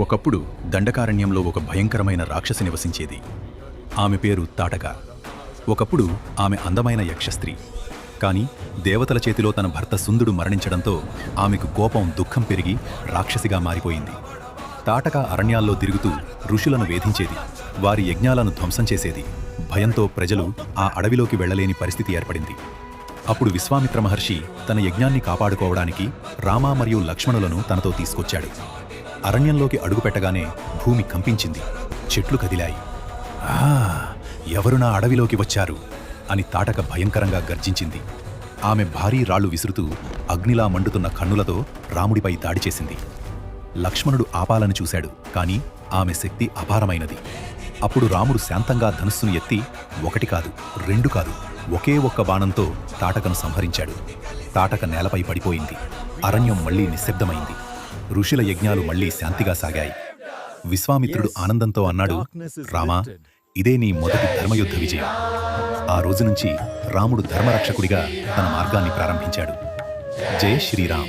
ఒకప్పుడు దండకారణ్యంలో ఒక భయంకరమైన రాక్షసి నివసించేది. ఆమె పేరు తాటక. ఒకప్పుడు ఆమె అందమైన యక్షస్త్రీ. కాని దేవతల చేతిలో తన భర్త సుందుడు మరణించడంతో ఆమెకు కోపం దుఃఖం పెరిగి రాక్షసిగా మారిపోయింది. తాటక అరణ్యాల్లో తిరుగుతూ ఋషులను వేధించేది. వారి యజ్ఞాలను ధ్వంసం చేసేది. భయంతో ప్రజలు ఆ అడవిలోకి వెళ్ళలేని పరిస్థితి ఏర్పడింది. అప్పుడు విశ్వామిత్ర మహర్షి తన యజ్ఞాన్ని కాపాడుకోవడానికి రామ మరియు లక్ష్మణులను తనతో తీసుకొచ్చాడు. అరణ్యంలోకి అడుగుపెట్టగానే భూమి కంపించింది. చెట్లు కదిలాయి. ఆ ఎవరు నా అడవిలోకి వచ్చారు? అని తాటక భయంకరంగా గర్జించింది. ఆమె భారీ రాళ్ళు విసురుతూ అగ్నిలా మండుతున్న కన్నులతో రాముడిపై దాడి చేసింది. లక్ష్మణుడు ఆపాలని చూశాడు కాని ఆమె శక్తి అపారమైనది. అప్పుడు రాముడు శాంతంగా ధనుస్సును ఎత్తి ఒకటి కాదు రెండు కాదు ఒకే ఒక్క బాణంతో తాటకను సంహరించాడు. తాటక నేలపై పడిపోయింది. అరణ్యం మళ్ళీ నిశ్శబ్దమైంది. ఋషుల యజ్ఞాలు మళ్ళీ శాంతిగా సాగాయి. విశ్వామిత్రుడు ఆనందంతో అన్నాడు రామా ఇదే నీ మొదటి ధర్మయుద్ధ విజయం. ఆ రోజు నుంచి రాముడు ధర్మరక్షకుడిగా తన మార్గాన్ని ప్రారంభించాడు. జై శ్రీరామ్.